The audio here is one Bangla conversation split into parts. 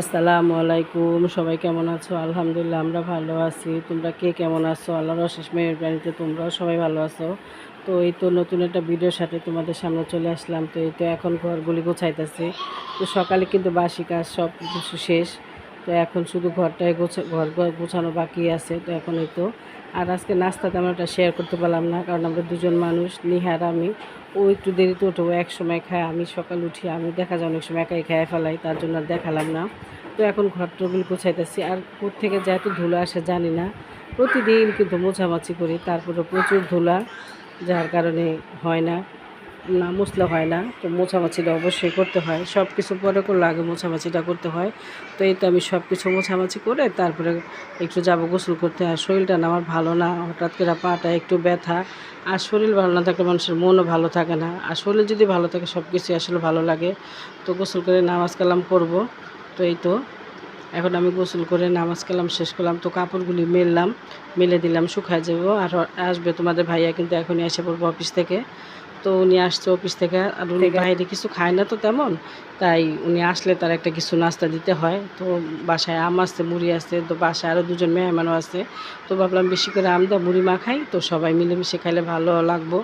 আসসালামু আলাইকুম, সবাই কেমন আছো? আলহামদুলিল্লাহ, আমরা ভালো আছি। তোমরা কে কেমন আছো? আল্লাহর অশেষ মেয়ের বাড়িতে তোমরাও সবাই ভালো আছো। তো এই তো নতুন একটা ভিডিওর সাথে তোমাদের সামনে চলে আসলাম। তো এই তো এখন ঘরগুলি গোছাইতেছি। তো সকালে কিন্তু বাসি কাজ সব কিছু শেষ। তো এখন শুধু ঘরটায় গোছা, ঘর গোছানো বাকি আছে, তো এখন এই তো। আর আজকে নাস্তা তেমন একটা শেয়ার করতে পারলাম না, কারণ আমরা দুজন মানুষ, নিহার, আমি। ও একটু দেরিতে ওঠে, ও এক সময় খায়, আমি সকাল উঠি, আমি দেখা যায় অনেক সময় একাই খেয়ে ফেলাই, তার জন্য আর দেখালাম না। তো এখন ঘর ঘরটগুলো গোছাইতেছি, আর থেকে যে এত ধুলো আসে জানি না, প্রতিদিন কিন্তু মোছামাছি করি তারপরে প্রচুর ধুলা, যার কারণে হয় না। না, মুছলে হয় না। তো মোছামাছিটা অবশ্যই করতে হয়। সব কিছু পরে করলে আগে মোছামাছিটা করতে হয়। তো এই তো আমি সব কিছু মোছামাছি করে তারপরে একটু যাব গোসল করতে। আর শরীরটা না আমার ভালো না। হঠাৎ করে পাটা একটু ব্যথা। আর শরীর ভালো না থাকলে মানুষের মনও ভালো থাকে না। আর শরীর যদি ভালো থাকে সব কিছুই আসলে ভালো লাগে। তো গোসল করে নামাজ কালাম করব। তো এই তো। এখন আমি গোসল করে নামাজ কালাম শেষ করলাম। তো কাপড়গুলি মেললাম। মেলে দিলাম, শুকায় যাব। আর আসবে তোমাদের ভাইয়া কিন্তু এখনই এসে পড়ব অফিস থেকে। তো উনি আসছে অফিস থেকে। আর উনি বাইরে কিছু খায় না তো তেমন। তাই উনি আসলে তার একটা কিছু নাস্তা দিতে হয়। তো বাসায় আম আসছে মুড়ি আসছে তো বাসায় আরও দুজন মেহমানও আছে। তো ভাবলাম বেশি করে আম দা মুড়ি মা খাই। তো সবাই মিলেমিশে খাইলে ভালো লাগবো।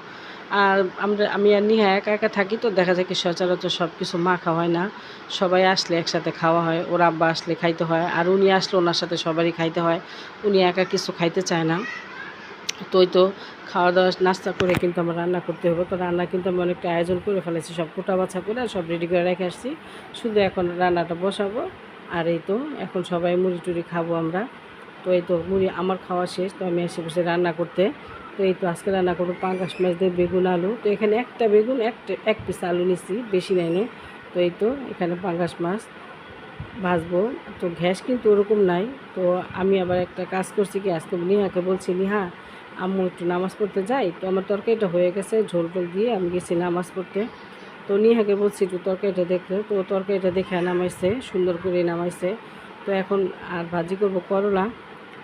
আর আমরা আমি আর নিহা একা একা থাকি তো দেখা যায় কি সচরাচর সব কিছু মাখা হয় না। সবাই আসলে একসাথে খাওয়া হয় ওর আব্বা আসলে খাইতে হয়। আর উনি আসলে ওনার সাথে সবারই খাইতে হয়। উনি একা কিছু খাইতে চায় না। তো তো খাওয়া দাওয়া নাস্তা করে কিন্তু আমার রান্না করতে হবে। তো রান্না কিন্তু আমি অনেকটা আয়োজন করে ফেলেছি। সব কোটা বাছা করে সব রেডি করে রেখে আসছি। শুধু এখন রান্নাটা বসাবো। আর এই তো, এখন সবাই মুড়ি টুড়ি খাব আমরা। তো এই তো, মুড়ি আমার খাওয়া শেষ, তো আমি এসে বসে রান্না করতে। তো এই তো, আজকে রান্না করব পাঙ্গাস মাছ দিয়ে বেগুন আলু। তো এখানে একটা বেগুন, একটা, এক পিস আলু নিচ্ছি বেশি নেয়নি তো এই তো, এখানে পাঙ্গাস মাছ। ভাজবো। তো গ্যাস কিন্তু ওরকম নাই। তো আমি আবার একটা কাজ করছি কি, আজকে নিহাকে বলছি, নিহা, আম্মু একটু নামাজ পড়তে যাই তো আমার তরকারিটা হয়ে গেছে, ঝোল টোল দিয়ে আমি গেছি নামাজ পড়তে। তো নিহাকে বলছি, একটু তরকারিটা দেখতে তো। তরকারিটা দেখে নামাইছে, সুন্দর করে নামাইছে। তো এখন আর ভাজি করব করলা।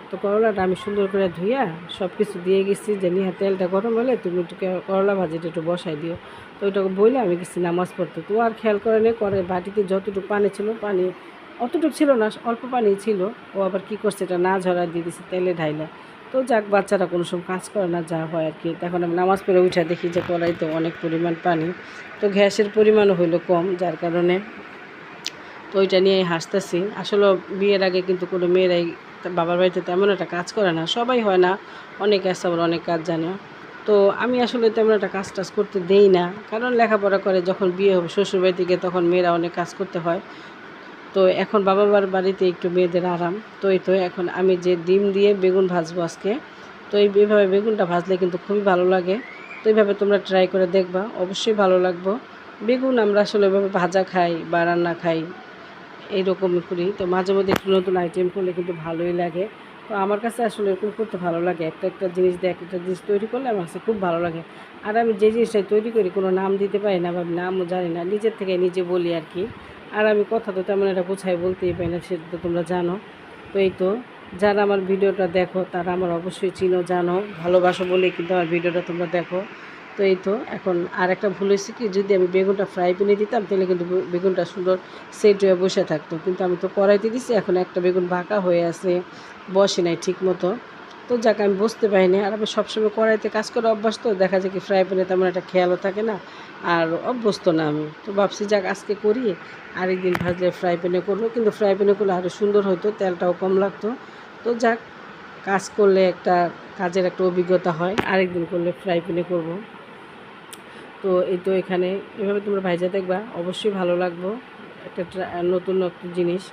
তো করলাটা আমি সুন্দর করে ধুইয়া সব কিছু দিয়ে গেছি যে, নিহা, তেলটা গরম হলে তুমি একটু করলা ভাজিটা একটু বসাই দিও। তো ওইটাকে বইলে আমি গেছি নামাজ পড়তে। তো আর খেয়াল করে নেই করে বাটিতে যতটুকু পানি ছিল, পানি অতটুকু ছিল না, অল্প পানি ছিল। ও আবার কী করছে এটা না ঝরা দিয়ে দিছে, তেলে ঢাইলা। তো যাক, বাচ্চারা কোনো সময় কাজ করে না, যা হয় আর কি। তখন আমি নামাজ পড়ে উঠে দেখি যে কড়াইতে অনেক পরিমাণ পানি। তো গ্যাসের পরিমাণও হইল কম, যার কারণে তো ওইটা নিয়েই হাসতেছি। আসলে বিয়ের আগে কিন্তু কোনো মেয়েরাই বাবার বাড়িতে তেমন একটা কাজ করে না। সবাই হয় না, অনেক আছে, আবার অনেক কাজ জানে। তো আমি আসলে তেমন একটা কাজ টাজ করতে দেই না। কারণ লেখাপড়া করে যখন বিয়ে হবে শ্বশুরবাড়ি গিয়ে তখন মেয়েরা অনেক কাজ করতে হয়। তো এখন বাবা মার বাড়িতে একটু মেয়েদের আরাম। তো এই তো এখন আমি যে ডিম দিয়ে বেগুন ভাজবো আজকে, তো এইভাবে বেগুনটা ভাজলে কিন্তু খুবই ভালো লাগে। তো এইভাবে তোমরা ট্রাই করে দেখবা, অবশ্যই ভালো লাগবো। বেগুন আমরা আসলে ওইভাবে ভাজা খাই বা রান্না খাই, এইরকম করি। তো মাঝে মধ্যে একটু নতুন আইটেম করলে কিন্তু ভালোই লাগে। তো আমার কাছে আসলে এরকম করতে ভালো লাগে। একটা একটা জিনিস দিয়ে একটা জিনিস তৈরি করলে আমার কাছে খুব ভালো লাগে। আর আমি যে জিনিসটাই তৈরি করি, কোনো নাম দিতে পারি না বা নামও জানি না, নিজের থেকে নিজে বলি আর কি। আর আমি কথা তো তেমন একটা কোথায় বলতেই পারি না, সেটা তো তোমরা জানো। তো এই তো, যারা আমার ভিডিওটা দেখো, তারা আমার অবশ্যই চিনো, জানো, ভালোবাসো বলেই কিন্তু আমার ভিডিওটা তোমরা দেখো। তো এই তো, এখন আর একটা ভুল হয়েছে কি, যদি আমি বেগুনটা ফ্রাই প্যানে দিতাম, তাহলে কিন্তু বেগুনটা সুন্দর সেট হয়ে বসে থাকতো। কিন্তু আমি তো কড়াইতে দিছি, এখন একটা বেগুন বাঁকা হয়ে আছে, বসে নাই ঠিক মতো তো যাক, আমি বুঝতে পারিনি। আর আমি সবসময় কড়াইতে কাজ করে অভ্যাস তো, দেখা যায় কি ফ্রাই প্যানে তেমন একটা খেয়ালও থাকে না। আর অভ্যস্ত না আমি। তো ভাবছি যাক, আজকে করি, আরেকদিন ভাজলে ফ্রাই প্যানে করব। কিন্তু ফ্রাই প্যানে করলে আরও সুন্দর হতো, তেলটাও কম লাগতো। তো যাক, কাজ করলে একটা কাজের একটা অভিজ্ঞতা হয়, আরেকদিন করলে ফ্রাই প্যানে করব। তো এই তো এখানে। এভাবে তোমরা ভাইজা দেখবা, অবশ্যই ভালো লাগবো। একটা নতুন একটা জিনিস।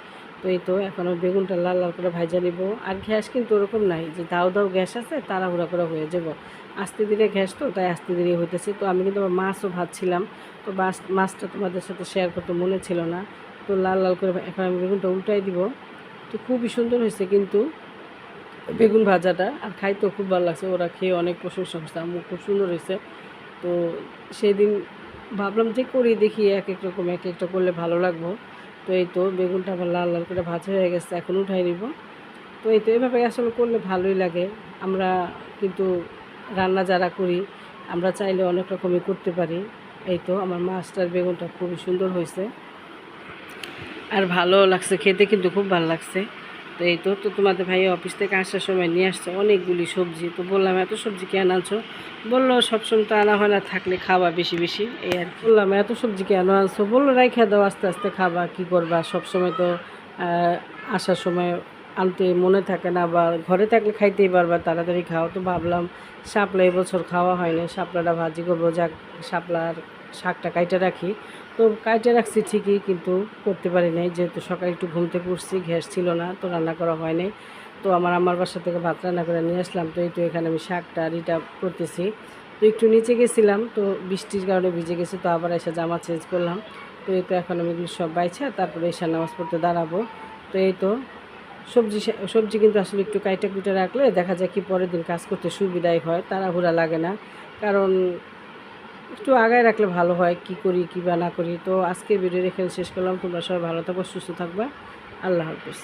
তো এই তো, এখন ওই বেগুনটা লাল লাল করে ভাইজা নিব। আর গ্যাস কিন্তু ওরকম নাই, যে দাও দাও গ্যাস আছে, তাড়াহুড়া করে হয়ে যাব। আস্তে ধীরে গ্যাস তো, তাই আস্তে ধীরে হইতেছে। তো আমি কিন্তু মাছও ভাজছিলাম। তো মাছ, মাছটা তোমাদের সাথে শেয়ার করতে মনে ছিল না। তো লাল লাল করে এখন আমি বেগুনটা উল্টাই দিব। তো খুবই সুন্দর হয়েছে কিন্তু বেগুন ভাজাটা। আর খাইতেও খুব ভালো লাগছে, ওরা খেয়ে অনেক প্রশংসা করছে আমার খুব সুন্দর হয়েছে। তো সেই দিন ভাবলাম যে করি দেখি এক এক রকম, এক একটা করলে ভালো লাগবো। তো এই তো বেগুনটা আমার লাল লাল করে ভাজা হয়ে গেছে, এখন উঠাই নিব। তো এই তো এভাবে আসলে করলে ভালোই লাগে। আমরা কিন্তু রান্না যারা করি, আমরা চাইলে অনেক রকমই করতে পারি। এই তো আমার মাছটার বেগুনটা খুবই সুন্দর হয়েছে। আর ভালো লাগছে, খেতে কিন্তু খুব ভালো লাগছে। তো এই তো তো তোমাদের ভাই অফিস থেকে আসার সময় নিয়ে আসছে অনেকগুলি সবজি। তো বললাম, এত সবজি কেন আনছো? বলল, সবসময় তো আনা হয় না, থাকলে খাবা বেশি বেশি। এই আর বললাম, এত সবজি কেন আনছো? বলল, রাইখা দাও, আস্তে আস্তে খাবা, কি করবা? সবসময় তো আসার সময় আনতে মনে থাকে না বা ঘরে থাকলে খাইতেই পারবা, তাড়াতাড়ি খাও। তো ভাবলাম, শাপলা এবছর খাওয়া হয়নি, শাপলাটা ভাজি করব, যাক, শাপলার শাকটা কাইটে রাখি। তো কাইটে রাখছি ঠিকই কিন্তু করতে পারি নাই। যেহেতু সকালে একটু ঘুম থেকে উঠছি গ্যাস ছিল না, তো রান্না করা হয়নি তো আমার আমার বাসা থেকে ভাত রান্না করে নিয়ে আসলাম। তো এই তো এখানে আমি শাকটা রিটা করতেছি। তো একটু নিচে গেছিলাম, তো বৃষ্টির কারণে ভিজে গেছে, তো আবার এসে জামা চেঞ্জ করলাম। তো এই তো এখন আমি সব বাইছা, তারপরে এসে নামাজ পড়তে দাঁড়াবো। তো এই তো সবজি সবজি কিন্তু আসলে একটু কাইটা কুটে রাখলে দেখা যায় কি পরের দিন কাজ করতে সুবিধাই হয়, তাড়াহুড়া লাগে না। কারণ একটু আগায় রাখলে ভালো হয়, কি করি, কী বা না করি। তো আজকের ভিডিও রেখে শেষ করলাম। তোমরা সবাই ভালো থাকব, সুস্থ থাকবা। আল্লাহ হাফিজ।